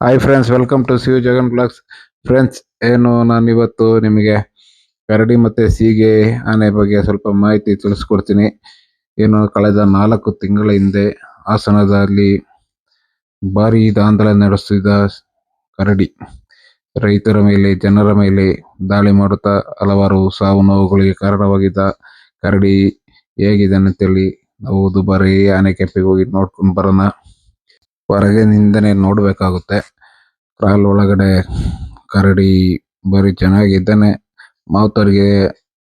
Hi friends welcome to C Jagan blogs friends ಏನು ನಾನು ಇವತ್ತು ನಿಮಗೆ ಕರಡಿ ಮತ್ತೆ ಸೀಗೆ ಆನೆ ಬಗ್ಗೆ ಸ್ವಲ್ಪ ಮಾಹಿತಿ ತಿಳಿಸ್ಕೊಡ್ತೀನಿ. ಏನು ಕಳೆದ ನಾಲ್ಕು ತಿಂಗಳ ಹಿಂದೆ ಹಾಸನದಲ್ಲಿ ಭಾರಿ ದಾಂಧಲೆ ನಡೆಸಿದ ಕರಡಿ. ರೈತರ ಮೇಲೆ, ಜನರ ಮೇಲೆ ದಾಳಿ ಮಾಡುತ್ತಾ ಹಲವಾರು ಸಾವು ನೋವುಗಳಿಗೆ ಕಾರಣವಾಗಿದ್ದ ಕರಡಿ ಹೇಗಿದೆ ಅಂತೇಳಿ ನಾವು ದುಬಾರಿ ಆನೆ ಕೆಂಪಿಗೆ ಹೋಗಿ ನೋಡ್ಕೊಂಡು ಬರೋಣ. ಹೊರಗೆ ನಿಂದನೆ ನೋಡಬೇಕಾಗುತ್ತೆ. ಕ್ರಾಲ್ ಒಳಗಡೆ ಕರಡಿ ಬರಿ ಚೆನ್ನಾಗಿದ್ದಾನೆ. ಮಾವುತರಿಗೆ,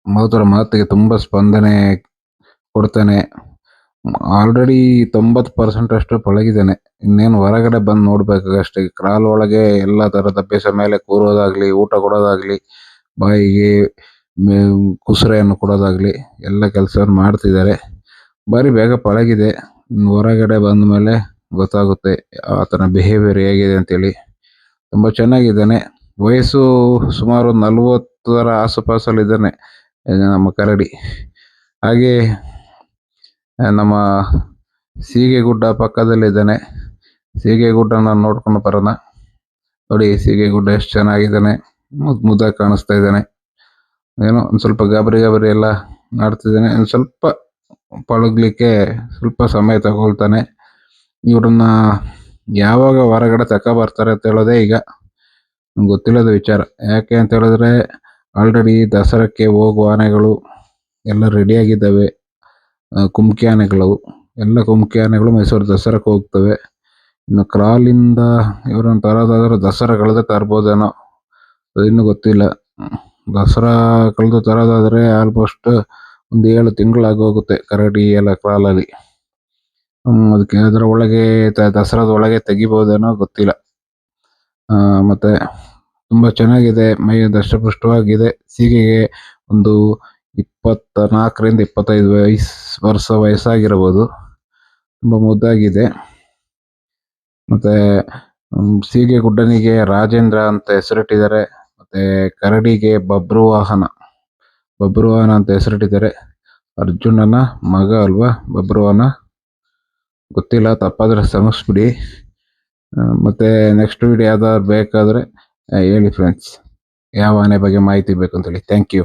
ಮಾವುತರ ಮಾತಿಗೆ ತುಂಬಾ ಸ್ಪಂದನೆ ಕೊಡ್ತಾನೆ. ಆಲ್ರೆಡಿ ತೊಂಬತ್ತು ಪರ್ಸೆಂಟ್ ಅಷ್ಟು ಪಳಗಿದ್ದಾನೆ. ಇನ್ನೇನು ಹೊರಗಡೆ ಬಂದು ನೋಡ್ಬೇಕಾಗಷ್ಟೇ. ಕ್ರಾಲ್ ಒಳಗೆ ಎಲ್ಲ ತರದ ಅಭ್ಯಾಸ ಮೇಲೆ ಕೂರೋದಾಗ್ಲಿ, ಊಟ ಕೊಡೋದಾಗ್ಲಿ, ಬಾಯಿಗೆ ಕುಸುರೆಯನ್ನು ಕೊಡೋದಾಗ್ಲಿ ಎಲ್ಲ ಕೆಲಸವನ್ನು ಮಾಡ್ತಿದ್ದಾರೆ. ಬಾರಿ ಬೇಗ ಪಳಗಿದೆ. ಹೊರಗಡೆ ಬಂದ ಮೇಲೆ ಗೊತ್ತಾಗುತ್ತೆ ಆತನ ಬಿಹೇವಿಯರ್ ಹೇಗಿದೆ ಅಂತೇಳಿ. ತುಂಬ ಚೆನ್ನಾಗಿದ್ದಾನೆ. ವಯಸ್ಸು ಸುಮಾರು ನಲವತ್ತರ ಆಸುಪಾಸಲ್ಲಿದ್ದಾನೆ ನಮ್ಮ ಕರಡಿ. ಹಾಗೆ ನಮ್ಮ ಸೀಗೆಗುಡ್ಡ ಪಕ್ಕದಲ್ಲಿದ್ದಾನೆ. ಸೀಗೆಗುಡ್ಡನ ನೋಡ್ಕೊಂಡು ಬರೋಣ. ನೋಡಿ, ಸೀಗೆಗುಡ್ಡ ಎಷ್ಟು ಚೆನ್ನಾಗಿದ್ದಾನೆ. ಮುದ್, ಮುದ್ದಾಗಿ ಕಾಣಿಸ್ತಾ ಇದ್ದಾನೆ. ಏನೋ, ಒಂದು ಸ್ವಲ್ಪ ಗಾಬರಿ ಗಾಬರಿ ಎಲ್ಲ ಮಾಡ್ತಿದ್ದಾನೆ ಒಂದು ಸ್ವಲ್ಪ ಪಳಗ್ಲಿಕ್ಕೆ ಸ್ವಲ್ಪ ಸಮಯ ತಗೊಳ್ತಾನೆ. ಇವ್ರನ್ನ ಯಾವಾಗ ಹೊರಗಡೆ ತಕ ಬರ್ತಾರೆ ಅಂತ ಹೇಳೋದೇ ಈಗ ಗೊತ್ತಿಲ್ಲದ ವಿಚಾರ. ಯಾಕೆ ಅಂತ ಹೇಳಿದ್ರೆ ಆಲ್ರೆಡಿ ದಸರಕ್ಕೆ ಹೋಗುವ ಆನೆಗಳು ಎಲ್ಲ ರೆಡಿ ಆಗಿದ್ದಾವೆ. ಕುಮಕಿ ಆನೆಗಳು ಎಲ್ಲ ಕುಮ್ಕಿ ಆನೆಗಳು ಮೈಸೂರು ದಸರಕ್ಕೆ ಹೋಗ್ತವೆ. ಇನ್ನು ಕ್ರಾಲಿಂದ ಇವ್ರನ್ನ ತರೋದಾದ್ರೆ ದಸರಾ ಕಳೆದ ತರ್ಬೋದೇನೋ. ಇನ್ನೂ ಗೊತ್ತಿಲ್ಲ. ದಸರಾ ಕಳೆದು ತರೋದಾದ್ರೆ ಆಲ್ಮೋಸ್ಟ್ ಒಂದು ಏಳು ತಿಂಗಳಾಗೋಗುತ್ತೆ ಕರಡಿ ಎಲ್ಲ ಕ್ರಾಲಲ್ಲಿ ಅದಕ್ಕೆ ಅದರ ಒಳಗೆ ದಸರಾದ ಒಳಗೆ ತೆಗಿಬಹುದೇನೋ ಗೊತ್ತಿಲ್ಲ. ಮತ್ತೆ ತುಂಬಾ ಚೆನ್ನಾಗಿದೆ, ಮೈ ದಷ್ಟಪುಷ್ಟವಾಗಿದೆ. ಸೀಗೆಗೆ ಒಂದು ಇಪ್ಪತ್ತ ನಾಲ್ಕರಿಂದ ಇಪ್ಪತ್ತೈದು ವಯಸ್, ವರ್ಷ ವಯಸ್ಸಾಗಿರಬಹುದು. ತುಂಬಾ ಮುದ್ದಾಗಿದೆ. ಮತ್ತೆ ಸೀಗೆ ಗುಡ್ಡನಿಗೆ ರಾಜೇಂದ್ರ ಅಂತ ಹೆಸರಿಟ್ಟಿದ್ದಾರೆ. ಮತ್ತೆ, ಕರಡಿಗೆ ಬಬ್ರುವಾಹನ ಬಬ್ರುವಾಹನ ಅಂತ ಹೆಸರಿಟ್ಟಿದ್ದಾರೆ. ಅರ್ಜುನನ ಮಗ ಅಲ್ವಾ ಬಬ್ರುವಾಹನ ಗೊತ್ತಿಲ್ಲ, ತಪ್ಪಾದರೆ ಮತ್ತು ಮತ್ತೆ ನೆಕ್ಸ್ಟ್ ವೀಡಿಯೋ ಯಾವ್ದಾದ್ರು ಬೇಕಾದ್ರೆ ಹೇಳಿ ಫ್ರೆಂಡ್ಸ್ ಯಾವ ಆನೆ ಬಗ್ಗೆ ಮಾಹಿತಿ ಬೇಕು ಅಂತೇಳಿ ಥ್ಯಾಂಕ್ ಯು